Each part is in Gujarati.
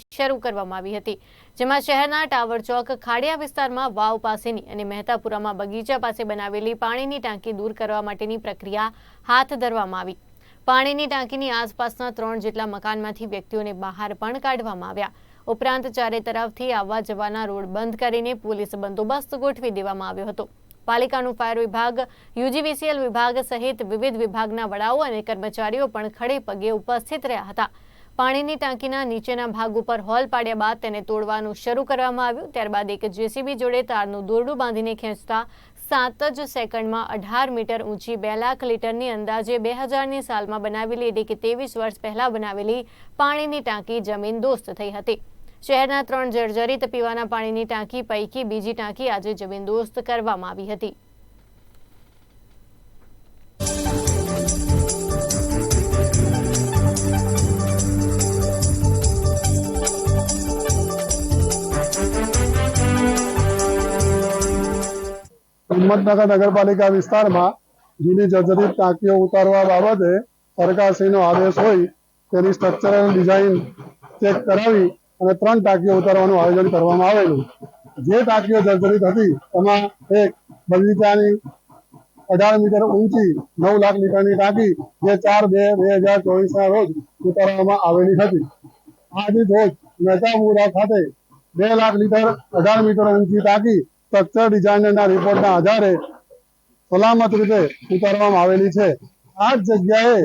શરૂ કરવામાં આવી હતી. જેમાં શહેરના ટાવર ચોક, ખાડિયા વિસ્તારમાં વાવ પાસેની અને મહેતાપુરામાં બગીચા પાસે બનાવેલી પાણીની ટાંકી દૂર કરવા માટેની પ્રક્રિયા હાથ ધરવામાં આવી. પાણીની ટાંકીની આસપાસના ત્રણ જેટલા મકાનમાંથી વ્યક્તિઓને બહાર પણ કાઢવામાં આવ્યા. ઉપરાંત ચારે તરફથી આવવા જવાના રોડ બંધ કરીને પોલીસ બંદોબસ્ત ગોઠવી દેવામાં આવ્યો હતો. પાલિકાનું ફાયર વિભાગ, યુજીવીસીએલ વિભાગ સહિત વિવિધ વિભાગના વડાઓ અને કર્મચારીઓ પણ ખડે પગે ઉપસ્થિત રહ્યા હતા. પાણીની ટાંકીના નીચેના ભાગ ઉપર હોલ પાડ્યા બાદ તેને તોડવાનું શરૂ કરવામાં આવ્યું. ત્યારબાદ એક જેસીબી જોડે તારનું દોરડું બાંધીને ખેંચતા સાત જ સેકન્ડમાં અઢાર મીટર ઊંચી બે લાખ લીટરની અંદાજે બે હજારની સાલમાં બનાવેલી એટલે કે ત્રેવીસ વર્ષ પહેલાં બનાવેલી પાણીની ટાંકી જમીન દોસ્ત થઈ હતી. શહેરના ત્રણ જર્જરિત પીવાના પાણીની ટાંકી પૈકી બીજી ટાંકી આજે જમીન દોસ્ત કરવામાં આવી હતી. હિંમતનગર નગરપાલિકા વિસ્તારમાં જૂની જર્જરિત ટાંકીઓ ઉતારવા બાબતે સરકારશ્રીનો આદેશ હોય તેની સ્ટ્રક્ચરલ ડિઝાઇન ચેક કરાવી અને ત્રણ ટાંકીઓ ઉતારવાનું આયોજન કરવામાં આવેલું. જે ટાંકીઓ જર્જરિત હતી, તેમાં એક બગીચાની અઢાર મીટર ઊંચી, નવ લાખ લીટરની ટાંકી જે ચાર બે બે હજાર ચોવીસના રોજ ઉતારવામાં આવેલી હતી. આજની રોજ મહેતાપુરા ખાતે બે લાખ લીટર અઢાર મીટર ઊંચી ટાંકી સ્ટ્રક્ચર ડિઝાઇનરના રિપોર્ટના આધારે સલામત રીતે ઉતારવામાં આવેલી છે. આ જ જગ્યાએ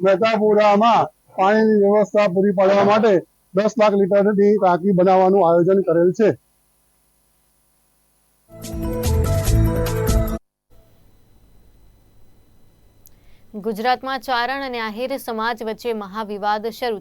મહેતાપુરામાં પાણીની વ્યવસ્થા પૂરી પાડવા માટે દસ લાખ લીટરની ટાંકી બનાવવાનું આયોજન કરેલ છે. ગુજરાતમાં ચારણ અને આહિર સમાજ વચ્ચે મહાવિવાદ શરૂ